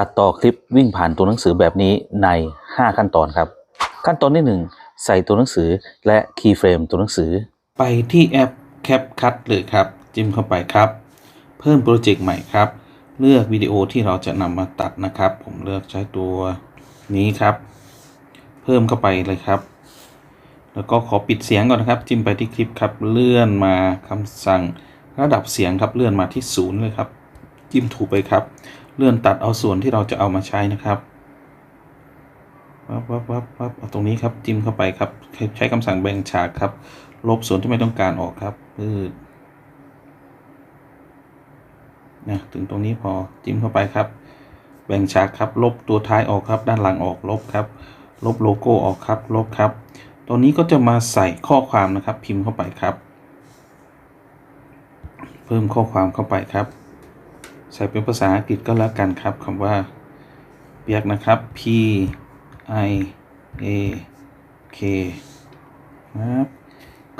ตัดต่อคลิปวิ่งผ่านตัวหนังสือแบบนี้ใน 5 ขั้นตอนครับ ขั้นตอนที่ 1 ใส่ตัวหนังสือและคีย์เฟรมตัวหนังสือ ไปที่แอป CapCut เลยครับ จิ้มเข้าไปครับ เพิ่มโปรเจกต์ใหม่ครับ เลือกวิดีโอที่เราจะนำมาตัดนะครับ ผมเลือกใช้ตัวนี้ครับ เพิ่มเข้าไปเลยครับ แล้วก็ขอปิดเสียงก่อนนะครับ จิ้มไปที่คลิปครับเลื่อนมาคำสั่งระดับเสียงครับเลื่อนมาที่ศูนย์เลยครับ จิ้มถูกไปครับ เลื่อนตัดเอาส่วนที่เราจะเอามาใช้นะครับวับวับวับวับเอาตรงนี้ครับจิ้มเข้าไปครับ ใช้คำสั่งแบ่งฉากครับ ลบส่วนที่ไม่ต้องการออกครับพืดนะถึงตรงนี้พอจิ้มเข้าไปครับ แบ่งฉากครับ ลบตัวท้ายออกครับ ด้านหลังออกลบครับ ลบโลโก้ออกครับ ลบครับตัวนี้ก็จะมาใส่ข้อความนะครับ พิมพ์เข้าไปครับ เพิ่มข้อความเข้าไปครับ ใส่เป็นภาษาอังกฤษก็แล้วกันครับคำว่าเปียกนะครับ P I A K นะครับ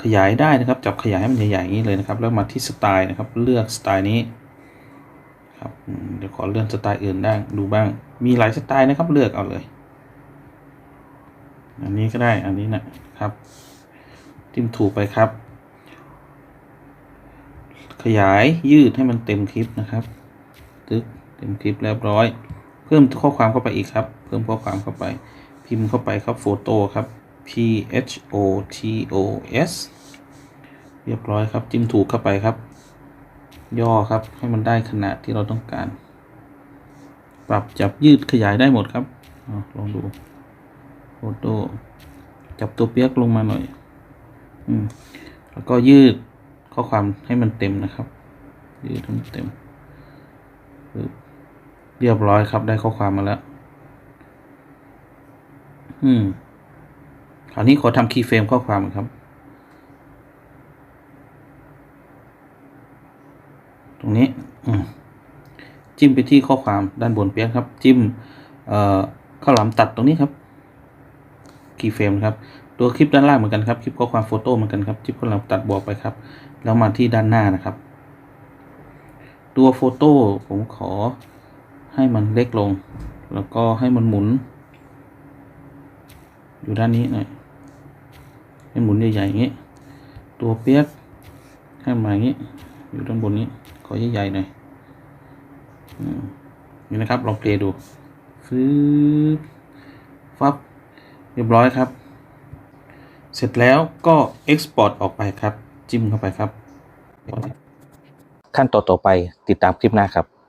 ขยายได้นะครับ จับขยายให้มันใหญ่ๆอย่างนี้เลยนะครับ แล้วมาที่สไตล์นะครับ เลือกสไตล์นี้ครับเดี๋ยวขอเลื่อนสไตล์อื่นได้ดูบ้าง มีหลายสไตล์นะครับเลือกเอาเลย อันนี้ก็ได้อันนี้นะครับจิ้มถูกไปครับ ขยายยืดให้มันเต็มคลิปนะครับ ตึกเต็มคลิปเรียบร้อย เพิ่มข้อความเข้าไปอีกครับ เพิ่มข้อความเข้าไป พิมพ์เข้าไปครับโฟโต้ครับ P H O T O S เรียบร้อยครับ จิ้มถูกเข้าไปครับ ย่อครับให้มันได้ขนาดที่เราต้องการ ปรับจับยืดขยายได้หมดครับอลองดูโฟโต้จับตัวเปียกลงมาหน่อย อืมแล้วก็ยืดข้อความให้มันเต็มนะครับ ยืดให้มันเต็ม เรียบร้อยครับได้ข้อความมาแล้ว อืมคราวนี้ขอทำคีย์เฟรมข้อความครับ ตรงนี้ อืมจิ้มไปที่ข้อความด้านบนเปียกครับ จิ้ม เอ่อข้าวหลามตัดตรงนี้ครับคีย์เฟรมครับ ตัวคลิปด้านล่างเหมือนกันครับ คลิปข้อความโฟโต้เหมือนกันครับ จิ้มข้าวหลามตัดบวกไปครับ แล้วมาที่ด้านหน้านะครับ ตัวโฟโต้ผมขอให้มันเล็กลง แล้วก็ให้มันหมุน อยู่ด้านนี้หน่อยให้หมุนใหญ่ๆอย่างนี้ ตัวเปียกให้มาอย่างนี้ อยู่ด้านบนนี้ ขอใหญ่ๆหน่อยอนี่นะครับ ลองเพลย์ดูฟืบฟับ เรียบร้อยครับ เสร็จแล้วก็ Export ออกไปครับ จิ้มเข้าไปครับ ขั้นตอนต่อไปติดตามคลิปหน้าครับ